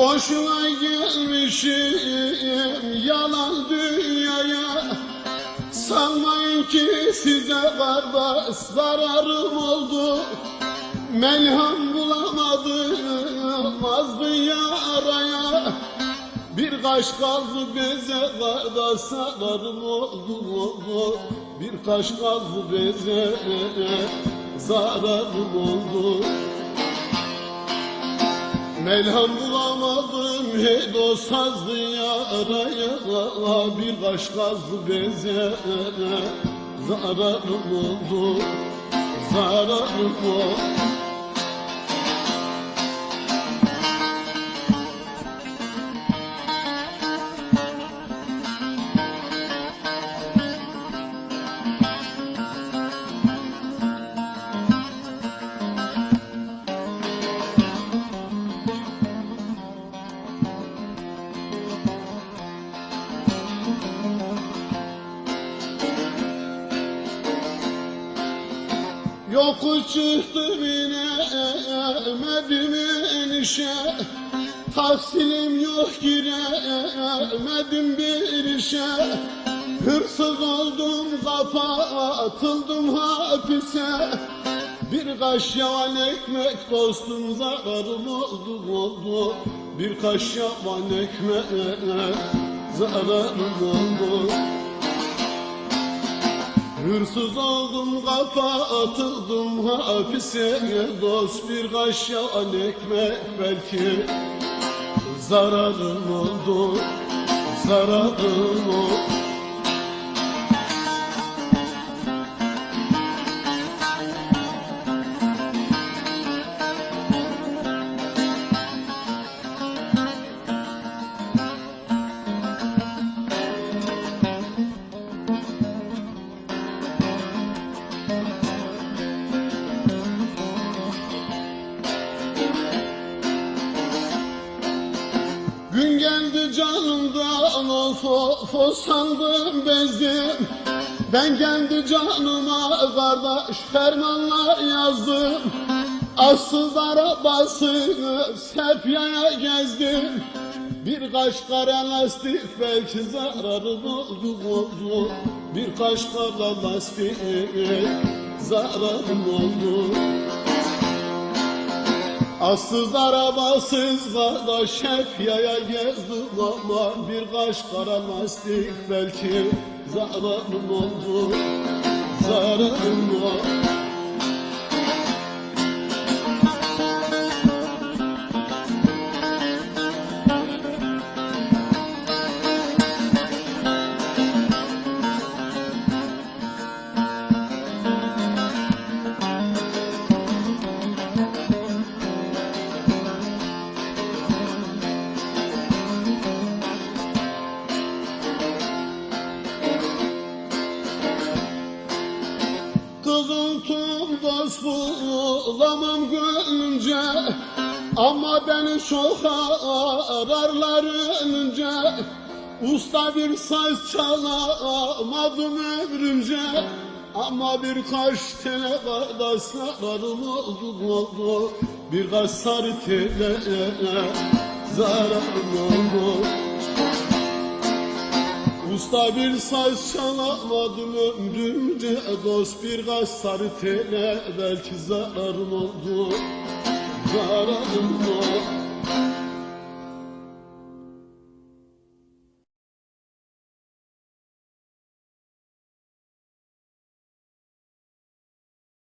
Boşuna gelmişim yalan dünyaya. Sanmayın ki size kardeş zararım oldu. Melham bulamadım az bir yaraya. Bir kaş gazlı beze kardeş zararım oldu oldu. Bir kaş gazlı beze zararım oldu Melham bulamadım hey dost sazlı yaraya. Bir kaş gazlı beze zararım oldu Zararım oldu Yokuş çıktım inemedim inişe Tahsilim yok giremedim bir işe. Hırsız oldum kapatıldım hapise. Bir kaş yavan ekmek dostum zararım oldu oldu. Bir kaş yavan ekmek zararım oldu Hırsız oldum kafa atıldım hapise Dost bir kaşık ekmek belki. Zararım oldu Zararım oldu Gün geldi canımdan of of of sandım bezdim. Ben kendi canıma kardeş fermanlar yazdım. Assız arabasını sepyaya gezdim. Birkaç kara lastik belki zararım oldu oldu Birkaç kara lastik zararım oldu Assız arabasız kardeş hep yaya gezdim ama Birkaç kara lastik belki zararım oldu Zararım oldu dost bulamam gönlünce Ama beni çok ararlar önce Usta bir saz çalamadım ömrümce Ama birkaç tane kardeş sararım oldu oldu Birkaç sarı tele zararım oldu Usta bir saz çalamadım ömrümce Dost bir gaz sarı tele belki zararım oldu. Zararım oldu